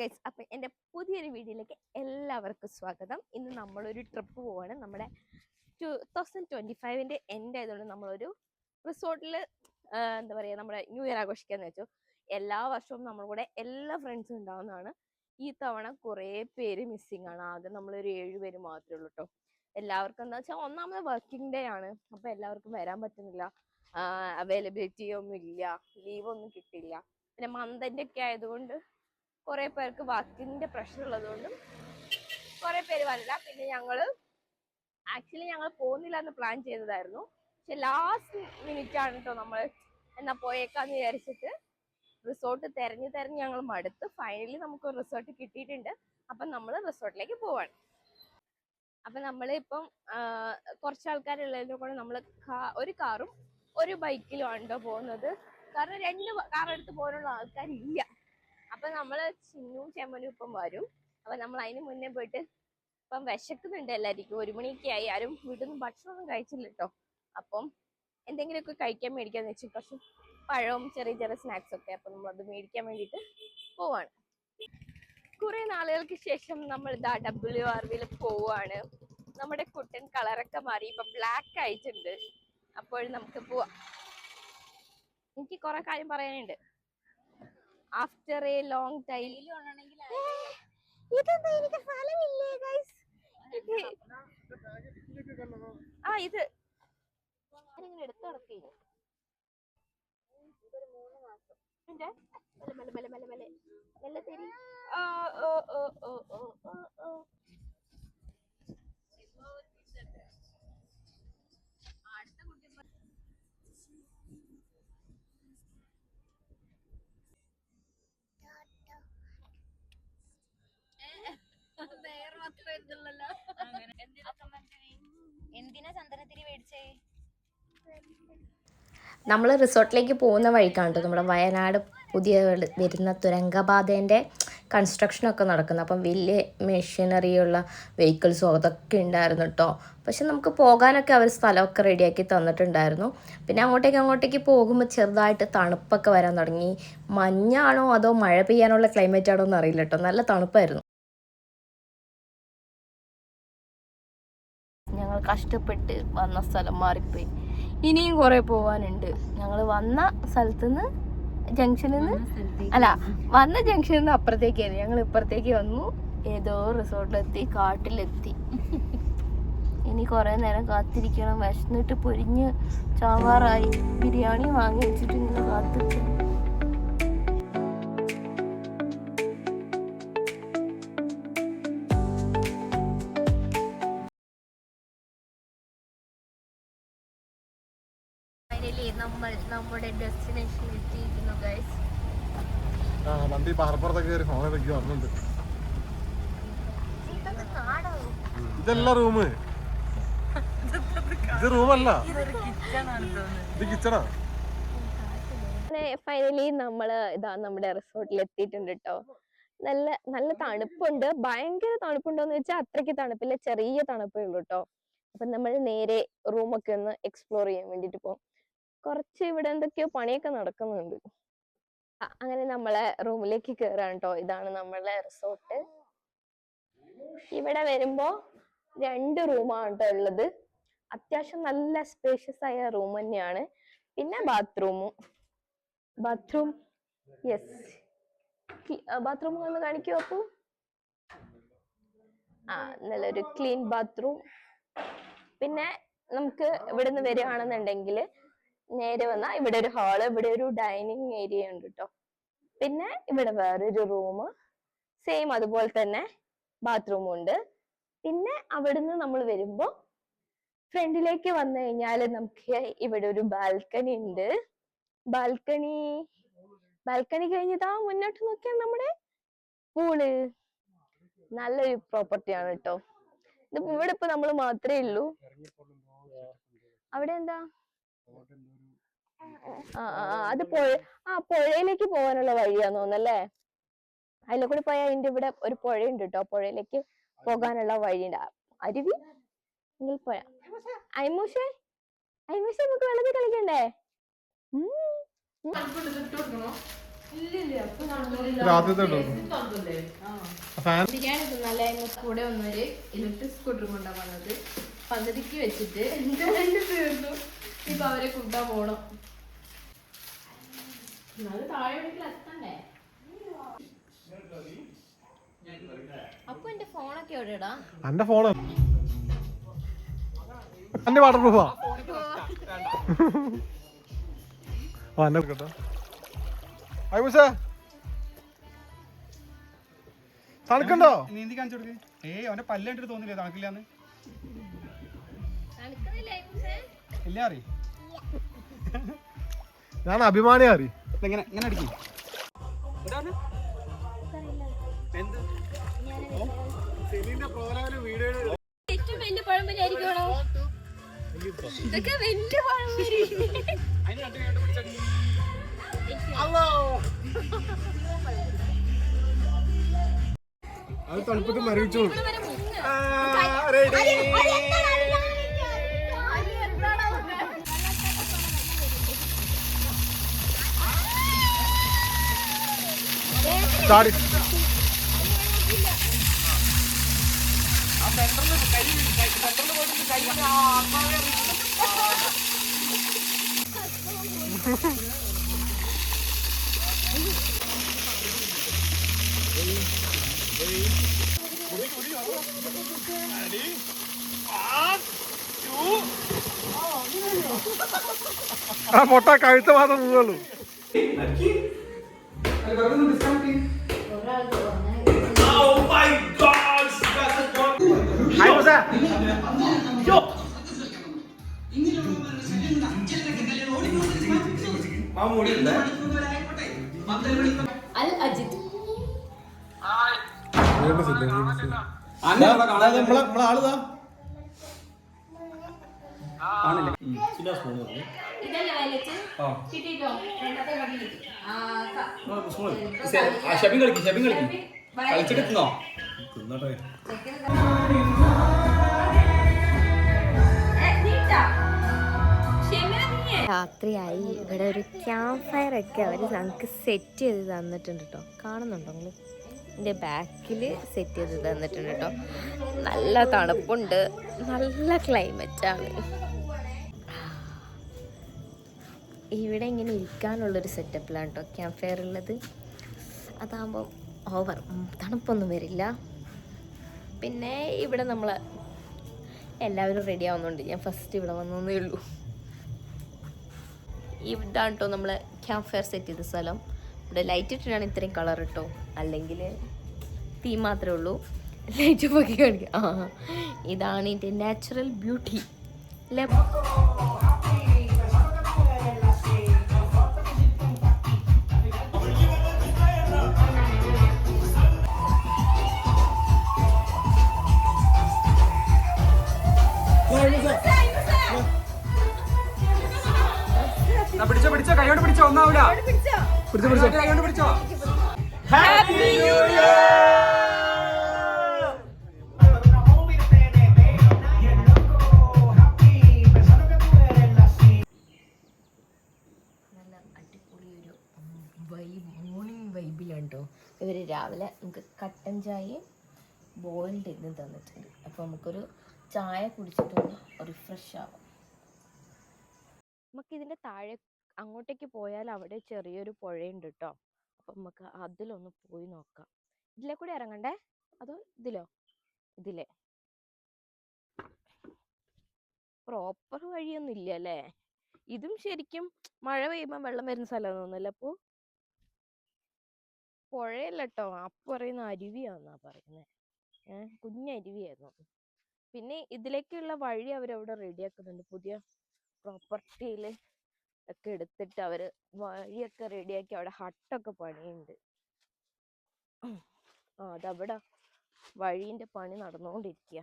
Guys അപ്പം എന്റെ പുതിയൊരു വീഡിയോയിലേക്ക് എല്ലാവർക്കും സ്വാഗതം. ഇന്ന് നമ്മളൊരു ട്രിപ്പ് പോവാണ്. നമ്മുടെ ടു തൗസൻഡ് ട്വന്റി ഫൈവിന്റെ എൻഡ് ആയതുകൊണ്ട് നമ്മളൊരു റിസോർട്ടിൽ എന്താ പറയുക നമ്മുടെ ന്യൂ ഇയർ ആഘോഷിക്കാന്ന് വെച്ചു. എല്ലാ വർഷവും നമ്മുടെ കൂടെ എല്ലാ ഫ്രണ്ട്സും ഉണ്ടാവുന്നതാണ്. ഈ തവണ കുറേ പേര് മിസ്സിങ് ആണ്. ആകെ നമ്മളൊരു ഏഴ് പേര് മാത്രമേ ഉള്ളൂ കേട്ടോ എല്ലാവർക്കും എന്താ വെച്ചാൽ ഒന്നാമത് വർക്കിംഗ് ഡേ ആണ്. അപ്പോൾ എല്ലാവർക്കും വരാൻ പറ്റുന്നില്ല. അവൈലബിലിറ്റി ഒന്നും ഇല്ല. ലീവൊന്നും കിട്ടില്ല. പിന്നെ മന്തിന്റെ ഒക്കെ ആയതുകൊണ്ട് കുറെ പേർക്ക് വർക്കിന്റെ പ്രഷർ ഉള്ളതുകൊണ്ടും കുറെ പേര് വരില്ല. പിന്നെ ഞങ്ങൾ ആക്ച്വലി ഞങ്ങൾ പോകുന്നില്ല എന്ന് പ്ലാൻ ചെയ്തതായിരുന്നു. പക്ഷെ ലാസ്റ്റ് മിനിറ്റ് ആണ് കേട്ടോ നമ്മൾ എന്നാ പോയേക്കാന്ന് വിചാരിച്ചിട്ട് റിസോർട്ട് തെരഞ്ഞു തെരഞ്ഞ് ഞങ്ങൾ മടുത്ത് ഫൈനലി നമുക്ക് റിസോർട്ട് കിട്ടിയിട്ടുണ്ട്. അപ്പം നമ്മൾ റിസോർട്ടിലേക്ക് പോവാണ്. അപ്പം നമ്മൾ ഇപ്പം കുറച്ച് ആൾക്കാരുള്ളതിന്റെ കൂടെ നമ്മൾ ഒരു കാറും ഒരു ബൈക്കിലും ആണ് ട്ടോ പോകുന്നത്. കാരണം രണ്ട് കാർ എടുത്ത് പോകാനുള്ള ആൾക്കാരില്ല. അപ്പൊ നമ്മൾ ചിന്നും ചെമ്മനും ഇപ്പം വരും. അപ്പൊ നമ്മൾ അതിന് മുന്നേ പോയിട്ട് ഇപ്പം വിശക്കുന്നുണ്ട് എല്ലാവർക്കും ഒരു മണിയൊക്കെ ആയി ആരും വീട്ടിൽ നിന്ന് ഭക്ഷണമൊന്നും കഴിച്ചില്ല കേട്ടോ. അപ്പം എന്തെങ്കിലുമൊക്കെ കഴിക്കാൻ മേടിക്കാന്ന് വെച്ചു കുറച്ച് പഴവും ചെറിയ ചെറിയ സ്നാക്സ് ഒക്കെ അപ്പൊ നമ്മൾ അത് മേടിക്കാൻ വേണ്ടിട്ട് പോവാണ്. കുറെ നാളുകൾക്ക് ശേഷം നമ്മൾ ഇതാ ഡബ്ല്യു ആർ വിയിൽ പോവാണ്. നമ്മുടെ കുട്ടൻ കളറൊക്കെ മാറി. ഇപ്പൊ ബ്ലാക്ക് ആയിട്ടുണ്ട്. അപ്പോൾ നമുക്ക് പോവാം. എനിക്ക് കുറെ കാര്യം പറയാനുണ്ട്. ആഫ്റ്റർ എ ലോങ് ടൈം ഇതെന്താ എനിക്ക് ഫലമില്ലേ ഗൈസ് ആ ഇത് ഞാനിങ്ങനെ എടുത്തു നടക്കുന്നു മെല്ലെ മെല്ലെ മെല്ലെ മെല്ലെ മെല്ലെ തരി ഓ ഓ ഓ ഓ ഓ ഓ. നമ്മൾ റിസോർട്ടിലേക്ക് പോകുന്ന വഴിക്കാണ് കേട്ടോ നമ്മുടെ വയനാട് പുതിയ വരുന്ന തുരങ്കപാതേന്റെ കൺസ്ട്രക്ഷനൊക്കെ നടക്കുന്നത്. അപ്പം വലിയ മെഷീനറിയുള്ള വെഹിക്കിൾസും അതൊക്കെ ഉണ്ടായിരുന്നു കേട്ടോ പക്ഷെ നമുക്ക് പോകാനൊക്കെ അവർ സ്ഥലമൊക്കെ റെഡിയാക്കി തന്നിട്ടുണ്ടായിരുന്നു. പിന്നെ അങ്ങോട്ടേക്ക് അങ്ങോട്ടേക്ക് പോകുമ്പോൾ ചെറുതായിട്ട് തണുപ്പൊക്കെ വരാൻ തുടങ്ങി. മഞ്ഞാണോ അതോ മഴ പെയ്യാനുള്ള ക്ലൈമറ്റ് ആണോ എന്ന് അറിയില്ല കേട്ടോ നല്ല തണുപ്പായിരുന്നു. ഞങ്ങൾ കഷ്ടപ്പെട്ട് വന്ന സ്ഥലം മാറിപ്പോയി. ഇനിയും കുറെ പോവാനുണ്ട്. ഞങ്ങൾ വന്ന സ്ഥലത്ത് നിന്ന് ജംഗ്ഷനിൽ നിന്ന് അല്ല വന്ന ജംഗ്ഷനിൽ നിന്ന് അപ്പുറത്തേക്കായിരുന്നു ഞങ്ങൾ ഇപ്പുറത്തേക്ക് വന്നു. ഏതോ റിസോർട്ടിലെത്തി കാട്ടിലെത്തി. ഇനി കുറെ നേരം കാത്തിരിക്കണം. വിശന്നിട്ട് പൊരിഞ്ഞ് ചാവാറായി. ബിരിയാണി വാങ്ങി വെച്ചിട്ട് ഇങ്ങനെ കാത്തിരിക്കണം ഡെസ്റ്റിനേഷൻ എത്തിയിരിക്കുന്നു ഗൈസ് ആ വണ്ടി പാറപ്പുറത്തൊക്കെ കയറി ഫോൺ ഇതൊക്കെ വന്നിട്ടുണ്ട് ഇതല്ല റൂം ഇത് റൂമല്ല ഇത് കിച്ചണാ ഫൈനലി നമ്മൾ ഇതാ നമ്മുടെ റിസോർട്ടിൽ എത്തിയിട്ടുണ്ട് കേട്ടോ നല്ല നല്ല തണുപ്പുണ്ട്. ഭയങ്കര തണുപ്പുണ്ടോന്ന് വെച്ചാൽ അത്രയ്ക്ക് തണുപ്പില്ല. ചെറിയ തണുപ്പേ ഉള്ളൂ കേട്ടോ അപ്പൊ നമ്മൾ നേരെ റൂമൊക്കെ ഒന്ന് എക്സ്പ്ലോർ ചെയ്യാൻ വേണ്ടിട്ട് പോകും കുറച്ച് ഇവിടെ എന്തൊക്കെയോ പണിയൊക്കെ നടക്കുന്നുണ്ട്. അങ്ങനെ നമ്മളെ റൂമിലേക്ക് കയറാണ് കേട്ടോ ഇതാണ് നമ്മളെ റിസോർട്ട്. ഇവിടെ വരുമ്പോ രണ്ട് റൂമാണ് കേട്ടോ ഉള്ളത്. അത്യാവശ്യം നല്ല സ്പേഷ്യസ് ആയ റൂം തന്നെയാണ്. പിന്നെ ബാത്റൂമും. ബാത്റൂം യെസ് ബാത്റൂം ഒന്ന് കാണിക്കൂ അപ്പു. ആ നല്ലൊരു ക്ലീൻ ബാത്റൂം പിന്നെ നമുക്ക് ഇവിടുന്ന് വരികയാണെന്നുണ്ടെങ്കിൽ നേരെ വന്നാൽ ഇവിടെ ഒരു ഹാൾ ഇവിടെ ഒരു ഡൈനിങ് ഏരിയ ഉണ്ട് കേട്ടോ പിന്നെ ഇവിടെ വേറൊരു റൂം സെയിം അതുപോലെ തന്നെ ബാത്റൂം ഉണ്ട്. പിന്നെ അവിടുന്ന് നമ്മൾ വരുമ്പോ ഫ്രണ്ടിലേക്ക് വന്നു കഴിഞ്ഞാൽ നമുക്ക് ഇവിടെ ഒരു ബാൽക്കണി ഉണ്ട്. ബാൽക്കണി ബാൽക്കണി കഴിഞ്ഞതാ മുന്നോട്ട് നോക്കിയാൽ നമ്മുടെ പൂൾ നല്ലൊരു പ്രോപ്പർട്ടിയാണ് കേട്ടോ ഇവിടെ ഇപ്പൊ നമ്മൾ മാത്രമേ ഉള്ളൂ. അവിടെ എന്താ ആ അത് പുഴ ആ പുഴയിലേക്ക് പോകാനുള്ള വഴിയാന്ന് തോന്നല്ലേ അതിലെ കൂടി പോയാൽ അതിന്റെ ഇവിടെ ഒരു പുഴയുണ്ട് കേട്ടോ പുഴയിലേക്ക് പോകാനുള്ള വഴിയുണ്ട്. അരുവി? എങ്കിൽ പുഴ അയ്മൂഷേ അയ്മൂഷേ നമുക്ക് വെള്ളത്തിൽ കളിക്കണ്ടേ? കൂടെ വന്നൊരു ഇലക്ട്രിക് സ്കൂട്ടർ കൊണ്ടാ വന്നത്. പകുതിക്ക് വെച്ചിട്ട് തീർന്നു ഇപ്പൊ അവരെ കൂട്ടാൻ പോണം. എന്റെ ഫോണ്. അന്റെ വാട്ടർ പ്രൂഫാ. ആ എന്നെ കേട്ടോ അയ്യൂസേ തണുക്കുണ്ടോ? നീന്തി കാണിച്ചു കൊടുക്ക്. ഏയ് അവന്റെ പല്ല് കണ്ടിട്ട് തോന്നില്ലേ? തണുക്കില്ലാന്ന്. ഇല്ല അറി ഞാൻ അഭിമാനിയാ അറി ഇതെങ്ങനെ ഇങ്ങനെ അടിക്കും? എന്ത്? ഏറ്റവും വലിയ പഴംപൊരി ആയിരിക്കണോ ഇതൊക്കെ വലിയ പഴംപൊരി. അതിന് രണ്ട് കണ്ട് പിടിച്ചടി അത് തണുപ്പത്ത് മരവിച്ചോളൂ. ഇവിടെ ചാടി. ആ പൊട്ട കഴുത്ത് മാത്രം വീഴുള്ളൂ അൽ അജിത് ആളുതാ ആണല്ലേ ഇതല്ലേ വയലറ്റ് കിട്ടിട്ടോ രണ്ടാമത്തെ കടി കിട്ടി. ആ, ക- ഷബിൻ കളിക്കും ഷബിൻ കളിക്കും. കളിച്ചിട്ട് തിന്നോ ഏ, നീട്ടാ. ഷെമിന നീയേ? രാത്രിയായി. ഇവിടെ ഒരു ക്യാമ്പ് ഫയർ ഒക്കെ അവർ നമുക്ക് സെറ്റ് ചെയ്ത് തന്നിട്ടുണ്ട് കേട്ടോ കാണുന്നുണ്ടോ നിങ്ങൾ എന്റെ ബാക്കിൽ സെറ്റ് ചെയ്ത് തന്നിട്ടുണ്ട് കേട്ടോ നല്ല തണുപ്പുണ്ട്. നല്ല ക്ലൈമറ്റ് ഇവിടെ ഇങ്ങനെ ഇരിക്കാനുള്ളൊരു സെറ്റപ്പിലാണ് കേട്ടോ ക്യാമ്പ് ഫയർ ഉള്ളത്. അതാകുമ്പോൾ ഓവർ തണുപ്പൊന്നും വരില്ല. പിന്നെ ഇവിടെ നമ്മൾ എല്ലാവരും റെഡി ആവുന്നുണ്ട്. ഞാൻ ഫസ്റ്റ് ഇവിടെ വന്നേ ഉള്ളൂ. ഇവിടാണ് കേട്ടോ നമ്മൾ ക്യാമ്പ് ഫയർ സെറ്റ് ചെയ്ത സ്ഥലം. ഇവിടെ ലൈറ്റ് ഇട്ടിട്ടാണ് ഇത്രയും കളർ കേട്ടോ അല്ലെങ്കിൽ തീ മാത്രമേ ഉള്ളൂ. ലൈറ്റ് പൊക്കി കാണിക്കാം. ആ ഇതാണ് ഇതിന്റെ നാച്ചുറൽ ബ്യൂട്ടി അല്ലേ പിടിച്ചോ പിടിച്ചോ. കൈയോട് പിടിച്ചോ ഒന്നാവൂല. പിടിച്ചോ പിടിച്ചോ. കൈയോട് പിടിച്ചോ. നല്ല അടിപൊളി ഒരു വൈബ് മോർണിംഗ് വൈബിലാണ് കേട്ടോ ഇവർ രാവിലെ നമുക്ക് കട്ടൻ ചായയും ബോയിൽഡ് ഇതും തന്നിട്ടുണ്ട്. അപ്പോൾ നമുക്കൊരു ചായ കുടിച്ചിട്ടൊന്ന് റിഫ്രഷ് ആവാം. നമുക്ക് ഇതിന്റെ താഴെ അങ്ങോട്ടേക്ക് പോയാൽ അവിടെ ചെറിയൊരു പുഴയുണ്ട് കേട്ടോ അപ്പം നമുക്ക് അതിലൊന്ന് പോയി നോക്കാം. ഇതിലെ കൂടി ഇറങ്ങണ്ടേ? അതോ ഇതിലോ? ഇതിലെ. പ്രോപ്പർ വഴിയൊന്നും ഇല്ല അല്ലേ? ഇതും ശരിക്കും മഴ പെയ്യുമ്പോൾ വെള്ളം വരുന്ന സ്ഥലം തോന്നുന്നല്ലേ അപ്പോ? പുഴയല്ല കേട്ടോ പറയുന്ന അരുവിയാന്നാ പറയുന്നത് ഏഹ് കുഞ്ഞരുവിയായിരുന്നു പിന്നെ ഇതിലേക്കുള്ള വഴി അവരവിടെ റെഡിയാക്കുന്നുണ്ട് പുതിയ പ്രോപ്പർട്ടിയിൽ ഒക്കെ എടുത്തിട്ട് അവർ വഴിയൊക്കെ റെഡിയാക്കി അവിടെ ഹട്ടൊക്കെ പണിയുണ്ട്. ആ അതവിടെ വഴിന്റെ പണി നടന്നുകൊണ്ടിരിക്കുക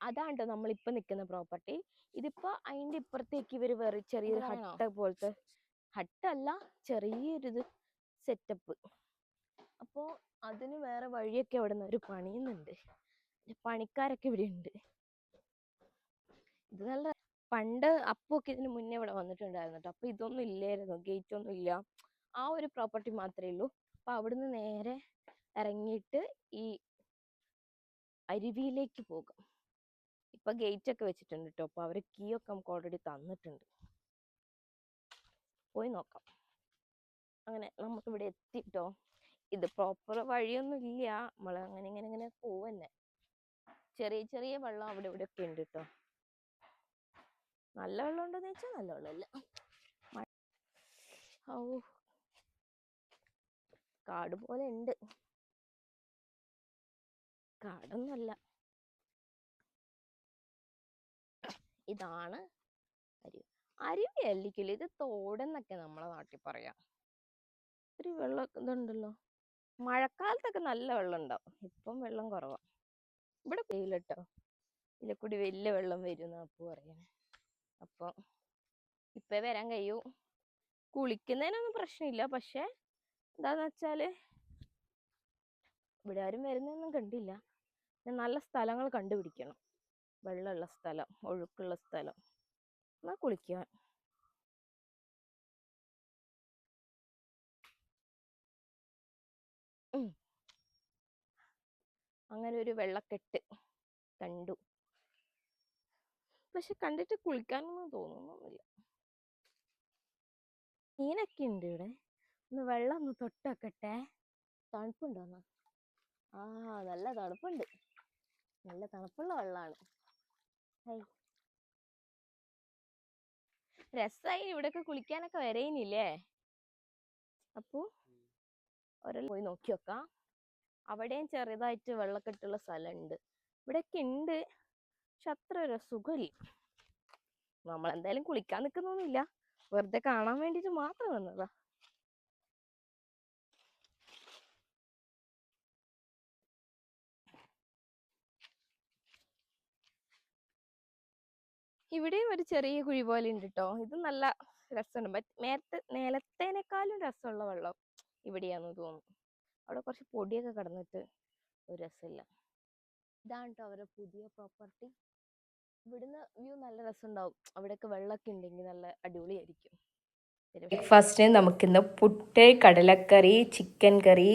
അതാണ് ട്ടോ നമ്മളിപ്പോ നിൽക്കുന്ന പ്രോപ്പർട്ടി ഇതിപ്പോ അതിന്റെ ഇപ്പുറത്തേക്ക് ഇവർ വേറെ ചെറിയൊരു ഹട്ട പോലത്തെ ഹട്ടല്ല ചെറിയൊരു ഇത് സെറ്റപ്പ് അപ്പോ അതിന് വേറെ വഴിയൊക്കെ അവിടെ നിന്ന് ഒരു പണിയുന്നുണ്ട്. പണിക്കാരൊക്കെ ഇവിടെ ഉണ്ട് ഇത് നല്ല പണ്ട് അപ്പൊക്കെ ഇതിന് മുന്നേ ഇവിടെ വന്നിട്ടുണ്ടായിരുന്നു കേട്ടോ അപ്പൊ ഇതൊന്നും ഇല്ലായിരുന്നു. ഗേറ്റ് ഒന്നും ഇല്ല. ആ ഒരു പ്രോപ്പർട്ടി മാത്രമേ ഉള്ളൂ. അപ്പൊ അവിടുന്ന് നേരെ ഇറങ്ങിയിട്ട് ഈ അരുവിയിലേക്ക് പോകാം. ഇപ്പൊ ഗേറ്റ് ഒക്കെ വെച്ചിട്ടുണ്ട് കേട്ടോ അപ്പൊ അവർ കീ ഒക്കെ നമുക്ക് ഓൾറെഡി തന്നിട്ടുണ്ട്. പോയി നോക്കാം. അങ്ങനെ നമുക്ക് ഇവിടെ എത്തിട്ടോ ഇത് പ്രോപ്പർ വഴിയൊന്നും ഇല്ല നമ്മൾ അങ്ങനെ ഇങ്ങനെ ഇങ്ങനെ പോവന്നെ ചെറിയ ചെറിയ വെള്ളം അവിടെ ഇവിടെ ഒക്കെ ഉണ്ട് കേട്ടോ നല്ല വെള്ളം ഉണ്ടോന്ന് ചോദിച്ചാൽ നല്ല വെള്ളമില്ല ഓ കാട് പോലെ ഉണ്ട്. കാടൊന്നുമല്ല. ഇതാണ് അരുവി അരുവി അല്ലിക്കില്ല ഇത് തോടെന്നൊക്കെ നമ്മളെ നാട്ടിൽ പറയാം. ഒരു വെള്ളം ഇതുണ്ടല്ലോ. മഴക്കാലത്തൊക്കെ നല്ല വെള്ളം ഉണ്ടാവും ഇപ്പം വെള്ളം കുറവാ. ഇവിടെ വെയിലട്ടോ? ഇതിൽ കൂടി വലിയ വെള്ളം വരും അപ്പു പറയണേ. അപ്പൊ ഇപ്പൊ വരാൻ കഴിയൂ. കുളിക്കുന്നതിനൊന്നും പ്രശ്നമില്ല. പക്ഷെ എന്താന്ന് വെച്ചാൽ ഇവിടെ ആരും വരുന്നൊന്നും കണ്ടില്ല. ഞാൻ നല്ല സ്ഥലങ്ങൾ കണ്ടുപിടിക്കണം. വെള്ളമുള്ള സ്ഥലം ഒഴുക്കുള്ള സ്ഥലം. എന്നാ കുളിക്കാൻ അങ്ങനെ ഒരു വെള്ളക്കെട്ട് കണ്ടു. പക്ഷെ കണ്ടിട്ട് കുളിക്കാനൊന്നും തോന്നുന്നൊന്നുമില്ല. മീനൊക്കെ ഉണ്ട് ഇവിടെ. ഒന്ന് വെള്ളം ഒന്ന് തൊട്ടൊക്കട്ടെ. തണുപ്പുണ്ടോ ആ നല്ല തണുപ്പുണ്ട്. നല്ല തണുപ്പുള്ള വെള്ളമാണ് രസമായി ഇവിടെയൊക്കെ കുളിക്കാനൊക്കെ വരേനില്ലേ? അപ്പോ? ഒരെണ്ണം പോയി നോക്കി വെക്കാം. അവിടെയും ചെറുതായിട്ട് വെള്ളക്കെട്ടുള്ള സ്ഥലമുണ്ട്. ഇവിടെയൊക്കെ ഉണ്ട്. പക്ഷെ അത്ര ഒരു സുഖമില്ല. നമ്മളെന്തായാലും കുളിക്കാൻ നിൽക്കുന്നൊന്നുമില്ല. വെറുതെ കാണാൻ വേണ്ടിയിട്ട് മാത്രം വന്നതാ. ഇവിടെയും ഒരു ചെറിയ കുഴി പോലെ ഉണ്ട് കേട്ടോ ഇത് നല്ല രസമുണ്ട്. നേരത്തെ നിലത്തേനേക്കാളും രസമുള്ള വെള്ളം. ഇവിടെയാന്ന് തോന്നുന്നു അവിടെ കുറച്ച് പൊടിയൊക്കെ കിടന്നിട്ട് ഒരു രസമില്ല. ഇതാണ് അവരുടെ പുതിയ പ്രോപ്പർട്ടി ഇവിടുന്ന് വ്യൂ നല്ല രസമുണ്ടാവും. അവിടെയൊക്കെ വെള്ളമൊക്കെ ഉണ്ടെങ്കിൽ നല്ല അടിപൊളിയായിരിക്കും. ബ്രേക്ക്ഫാസ്റ്റിന് നമുക്കിന്ന് പുട്ട് കടലക്കറി ചിക്കൻ കറി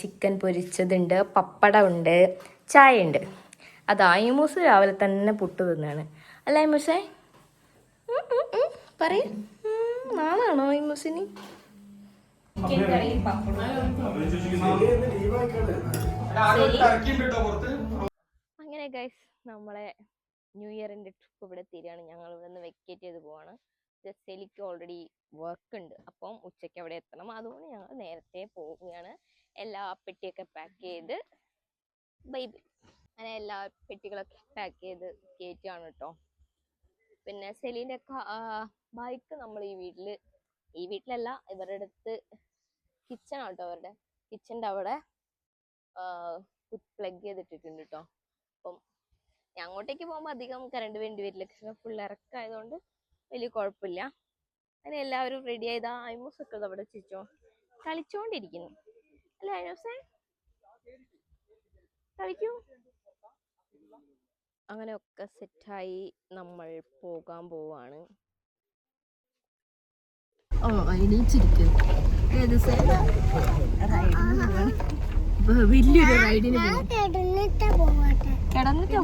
ചിക്കൻ പൊരിച്ചതുണ്ട് പപ്പടം ഉണ്ട് ചായ ഉണ്ട് അത് ആയിമൂസ് രാവിലെ തന്നെ പുട്ട് തിന്നാണ്. അല്ല ആയിമൂസേ? പറയൂ. നാളാണോ അങ്ങനെ ഗൈസ് നമ്മളെ ന്യൂ ഇയറിന്റെ ട്രിപ്പ് ഇവിടെ തീരുകയാണ് ഞങ്ങൾ ഇവിടെ നിന്ന് വെക്കേറ്റ് ചെയ്ത് പോവാണ്. ജസ്റ്റേലിക്ക് ഓൾറെഡി വർക്ക് ഉണ്ട്. അപ്പം ഉച്ചയ്ക്ക് അവിടെ എത്തണം. അതുകൊണ്ട് ഞങ്ങൾ നേരത്തെ പോവുകയാണ്. എല്ലാ പെട്ടിയൊക്കെ പാക്ക് ചെയ്ത് ബൈബിൾ അങ്ങനെ എല്ലാ പെട്ടികളൊക്കെ പാക്ക് ചെയ്ത് കയറ്റുകയാണ് കേട്ടോ. പിന്നെ സെലീന്റെ ബൈക്ക് നമ്മൾ ഈ വീട്ടിൽ ഈ വീട്ടിലല്ല ഇവരുടെ അടുത്ത് കിച്ചൺ ആട്ടോ അവരുടെ. കിച്ചന്റെ അവിടെ പ്ലഗ് ചെയ്തിട്ടിട്ടുണ്ട് കേട്ടോ അപ്പം അങ്ങോട്ടേക്ക് പോകുമ്പോൾ അധികം കറണ്ട് വേണ്ടി വരില്ല. കാരണം ഫുൾ ഇറക്കായതുകൊണ്ട് വലിയ കുഴപ്പമില്ല. അങ്ങനെ എല്ലാവരും റെഡി ആയത്. ഐമൂസ് ഒക്കെ അവിടെ ചിരിച്ചോ കളിച്ചോണ്ടിരിക്കുന്നു. അല്ലേ ഐമൂസേ കളിക്കൂ. അങ്ങനെ ഒക്കെ സെറ്റായി നമ്മൾ പോകാൻ പോവാണ്. ഓ എണീച്ചിരിക്കുന്നു വലിയൊരു റൈഡിന് കിടന്നിട്ട്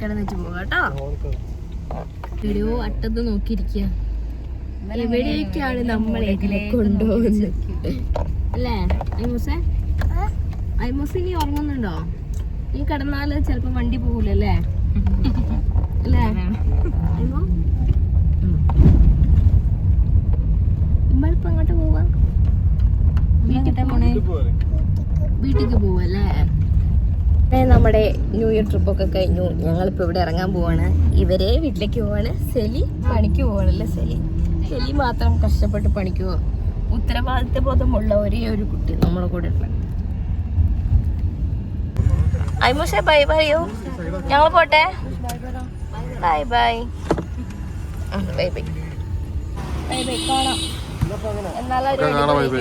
കിടന്നിട്ട് പോകാട്ടോ അട്ടത്ത് നോക്കിയിരിക്കുക എവിടേക്കാണ് നമ്മളെ കൊണ്ടുപോകുന്നത് അല്ലേ ഐമൂസേ ഐമൂസ് ഇനി ഉറങ്ങുന്നുണ്ടോ ഈ കിടന്നാൽ ചെലപ്പോ വണ്ടി പോകൂലല്ലേ അല്ലേ നമ്മളിപ്പോ അങ്ങോട്ട് പോവാ? വീട്ടിൽ പോണേ. വീട്ടിലേക്ക് പോവല്ലേ നമ്മുടെ ന്യൂ ഇയർ ട്രിപ്പ് ഒക്കെ കഴിഞ്ഞു. ഞങ്ങളിപ്പോ ഇവിടെ ഇറങ്ങാൻ പോവാണ്. ഇവരെ വീട്ടിലേക്ക് പോവാണ്. സെലി പണിക്ക് പോവാണല്ലേ സെലി? സെലി മാത്രം കഷ്ടപ്പെട്ട് പണിക്ക് പോവാ. ഉത്തരവാദിത്വ ബോധമുള്ള ഒരേ ഒരു കുട്ടി നമ്മളെ കൂടെ ഉണ്ട്. ഐമോഷെ ബൈ ബൈയോ ഞങ്ങൾ പോട്ടെ? Bye bye bye bye bye bye കാണാം. എന്നാലും ഒരു